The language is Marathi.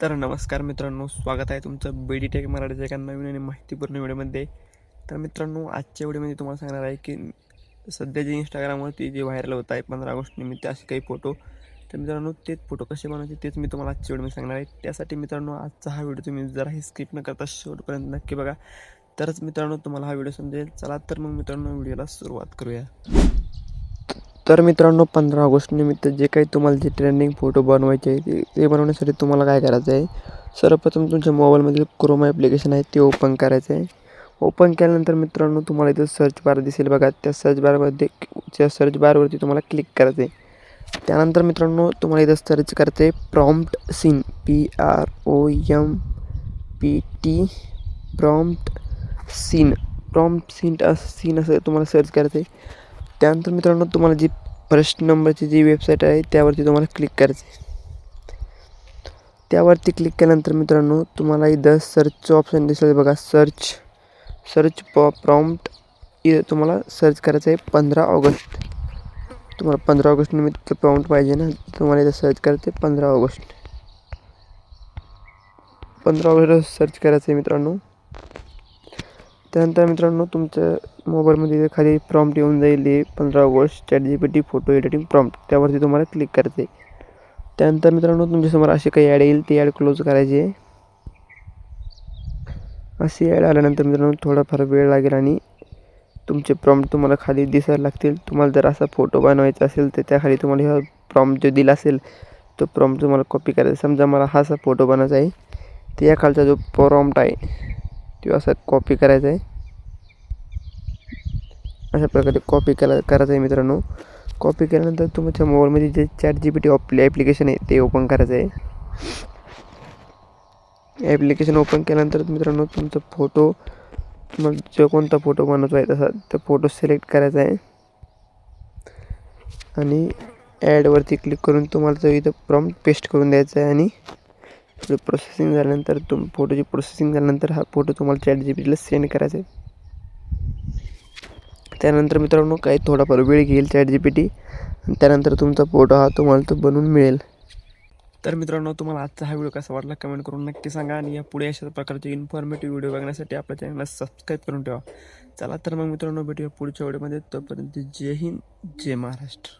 तर नमस्कार मित्रांनो स्वागत आहे तुमचं बी टेक मराठीच्या एका नवीन आणि माहितीपूर्ण व्हिडिओमध्ये. तर मित्रांनो आजच्या व्हिडिओमध्ये तुम्हाला सांगणार आहे की सध्या जे इंस्टाग्रामवरती जे व्हायरल होत आहे पंधरा ऑगस्ट निमित्त असे काही फोटो तर मित्रांनो तेच फोटो कसे बनवायचे तेच मी तुम्हाला आजच्या व्हिडिओमध्ये सांगणार आहे. त्यासाठी मित्रांनो आजचा हा व्हिडिओ तुम्ही जराही स्किप न करता शेवटपर्यंत नक्की बघा. तरच मित्रांनो तुम्हाला हा व्हिडिओ समजेल. चला तर मग मित्रांनो व्हिडिओला सुरुवात करूया. तर मित्रांनो पंधरा ऑगस्ट निमित्त जे काही तुम्हाला जे ट्रेंडिंग फोटो बनवायचे आहे ते ते बनवण्यासाठी तुम्हाला काय करायचं आहे? सर्वप्रथम तुमच्या मोबाईलमधील क्रोम ॲप्लिकेशन आहे ते ओपन करायचं आहे. ओपन केल्यानंतर मित्रांनो तुम्हाला इथं सर्च बार दिसेल बघा. त्या सर्च बारमध्ये त्या सर्च बारवरती तुम्हाला क्लिक करायचं आहे. त्यानंतर मित्रांनो तुम्हाला इथं सर्च करायचं आहे prompt scene P R O M P T prompt scene prompt scene असं सीन असं तुम्हाला सर्च करायचं आहे. त्यानंतर मित्रांनो तुम्हाला जी फर्स्ट नंबरची जी वेबसाईट आहे त्यावरती तुम्हाला क्लिक करायचं आहे. त्यावरती क्लिक केल्यानंतर मित्रांनो तुम्हाला इथं सर्चचं ऑप्शन दिसेल बघा. सर्च सर्च पॉ प्रॉम्प्ट इथं तुम्हाला सर्च करायचं आहे पंधरा ऑगस्ट. तुम्हाला पंधरा ऑगस्ट निमित्त प्रॉम्प्ट पाहिजे ना. तुम्हाला इथं सर्च करायचं आहे पंधरा ऑगस्ट. पंधरा ऑगस्ट सर्च करायचं आहे मित्रांनो. त्यानंतर मित्रांनो तुमच्या मोबाईलमध्ये इथे खाली प्रॉम्प्ट येऊन जाईल हे पंधरा August chat G P T photo editing prompt त्यावरती तुम्हाला क्लिक करते. त्यानंतर मित्रांनो तुमच्यासमोर अशी काही ॲड येईल ती ॲड क्लोज करायची. आहे अशी ॲड आल्यानंतर मित्रांनो थोडाफार वेळ लागेल आणि तुमचे प्रॉम्प्ट तुम्हाला खाली दिसायला लागतील. तुम्हाला जर असा फोटो बनवायचा असेल तर त्याखाली तुम्हाला हा प्रॉम्प्ट जो दिला असेल तो प्रॉम्प्ट तुम्हाला कॉपी करायचा. समजा मला हा असा फोटो बनवायचा आहे तर या खालचा जो प्रॉम्प्ट आहे किंवा असा कॉपी करायचं आहे अशा प्रकारे कॉपी करा करायचं आहे मित्रांनो. कॉपी केल्यानंतर तुमच्या मोबाईलमध्ये जे चॅट जी पी टी आपले ॲप्लिकेशन आहे ते ओपन करायचं आहे ॲप्लिकेशन ओपन केल्यानंतर मित्रांनो तुमचा फोटो तुम्हाला जो कोणता फोटो बनवतो आहे तसा तो फोटो सिलेक्ट करायचा आहे. आणि ॲडवरती क्लिक करून तुम्हाला तो इथं प्रॉम्प्ट पेस्ट करून द्यायचा आहे आणि प्रोसेसिंग झाल्यानंतर तुम फोटोची प्रोसेसिंग झाल्यानंतर हा फोटो तुम्हाला चॅट जी पी टीला सेंड करायचा आहे. त्यानंतर मित्रांनो काही थोडाफार वेळ घेईल चॅट जी पी टी त्यानंतर तुमचा फोटो हा तुम्हाला तो बनवून मिळेल. तर मित्रांनो तुम्हाला आजचा हा व्हिडिओ कसा वाटला कमेंट करून नक्की सांगा. आणि या पुढे अशा प्रकारचे इन्फॉर्मेटिव्ह व्हिडिओ बघण्यासाठी आपल्या चॅनलला सबस्क्राईब करून ठेवा. चला तर मग मित्रांनो भेटूया पुढच्या व्हिडिओमध्ये तोपर्यंत जय हिंद जय महाराष्ट्र.